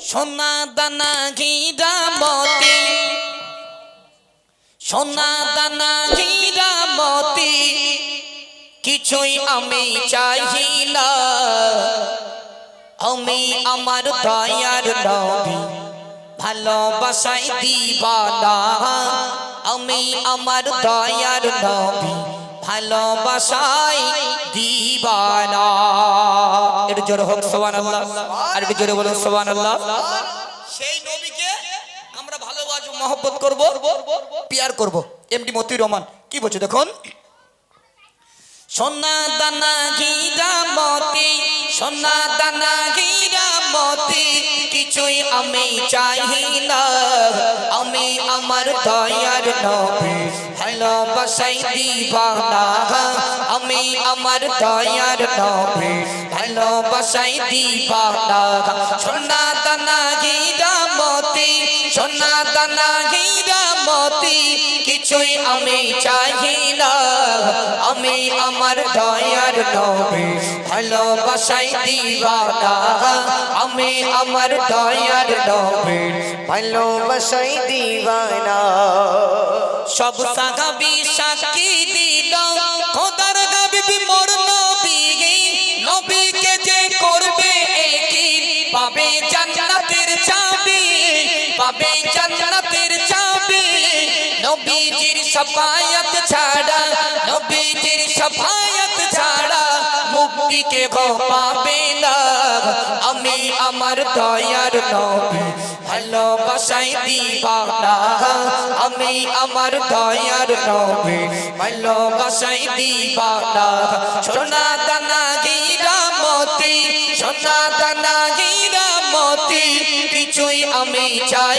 সোনা দানা ঘিরা মতি সোনা দানা ঘিরা মতি কিছুই আমি চাহি না আমি আমার দয়ার নবী ভালোবাসাই দিবানা। আমি আমার দয়ার নবী ভালোবাসাই দিবানা। এর জোরে হোক সোবান আল্লাহ আর একটু জোরে বলুন সোবান আল্লাহ সেই নবীকে আমরা ভালোবাসবো মহব্বত করব, পিয়ার করব। এমডি মতিউর রহমান, কি বলছে দেখুন? সোনা দানা গিরা মতি, সোনা দানা গিরা মতি, কিছুই আমি চাহি না। আমি আমার দয়ার নবী, ভালোবাসাই দিবানা। আমি আমার দয়ার নবী, ভালোবাসাই দিবানা। সোনা দানা গিরা মতি, সোনা দানা গিরা মতি কিছুই আমি চাহি না, আমি আমার দয়ার নবী ভালোবাসাই দিবানা। আমি আমার দয়ার নবী ভালোবাসাই দিবানা। সব সাহাবি সাক্ষী সাফায়াত ছাড়া, নবীজির সাফায়াত ছাড়া মুক্তিকে পাবে না। আমি আমার দয়ার নবী ভালোবাসাই দিবানা। আমি আমার দয়ার নবী ভালোবাসাই দিবানা। সোনা দানা গিরা মতি, সোনা দানা গিরা মতি, কিছুই আমি চাহি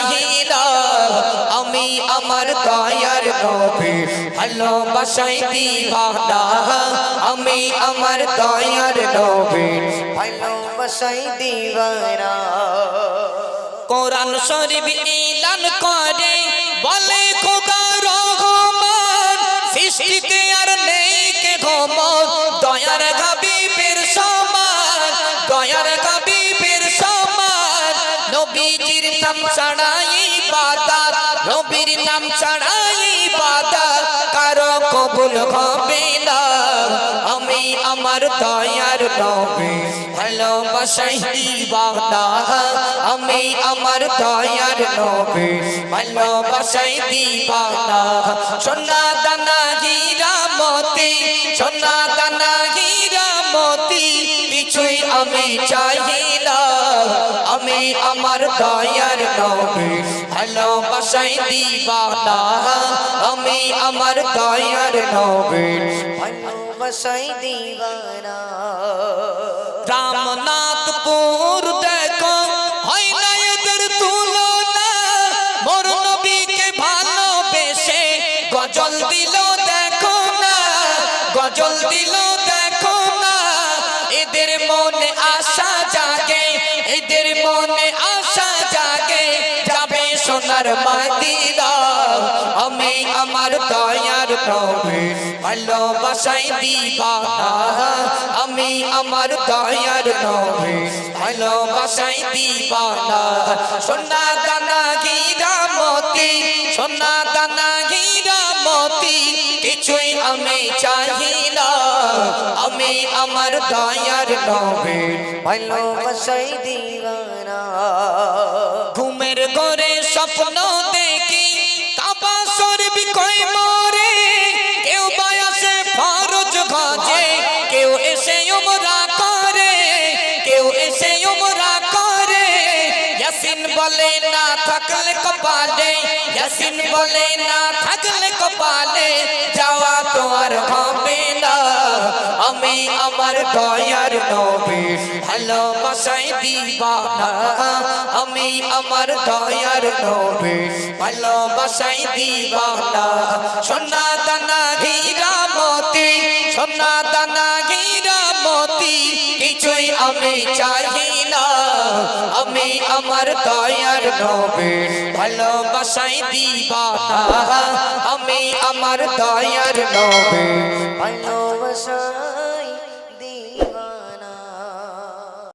নবী ভালোবাসাই দিবানা, আমি আমার দয়ার নবী ভালোবাসাই দিবানা। কোরআন শরীফ ইলান করে, বলে, খোদা রহমান, সৃষ্টিতে আর নেই কে ঘমর, দয়ার হাবিবের সমান, দয়ার হাবিবের সমান, নবীজির নাম ছাড়াই ইবাদত নবীর নাম ছাড়াই ইবাদত কারও কবুল হবে না। আমি আমার দয়ার নবী ভালোবাসাই দিবানা আমি আমার দয়ার নবী ভালোবাসাই দিবানা সোনা দানা গিরা মতি সোনা দানা গিরা মতি কিছুই আমি চাই আমি আমার দয়ার নবী। ভালোবাসাই দিবানা আমি আমার দয়ার নবী। ভালোবাসাই দিবানা রামনাথপুর দেখো, হয় না এদের তুলনা। মোর নবীকে ভালোবেসে গজল দিল দেখো না। গজল দিল মাদিনা আমি আমার দয়ার নবী ভালোবাসাই দিবানা আমি আমার দয়ার নবী ভালোবাসাই দিবানা সোনা দানা গিরা মতি সোনা দানা কিছুই আমি চাহি না। আমি আমার দয়ার নবী ভালোবাসাই দিবানা ঘুমের ঘরে স্বপ্ন দেখি, কাবা শরীফ কই মরে? কেউ বয়সে ফরজ গজে কেউ এসে উমরা করে, কেউ এসে উমরা করে। ইয়াসিন বলে, না থাকলে কপালে। ইয়াসিন বলে, না থাকলে আমি আমার দয়ার নবী। ভালোবাসাই দিবানা। আমি আমার দয়ার নবী। ভালোবাসাই দিবানা। সোনা দানা হীরা মতি সোনা দানা হীরা মতি, কিছুই আমি চাই না। আমি আমার দয়ার নবী। ভালোবাসাই দিবানা। আমি আমার দয়ার নবী। ভালোবাসাই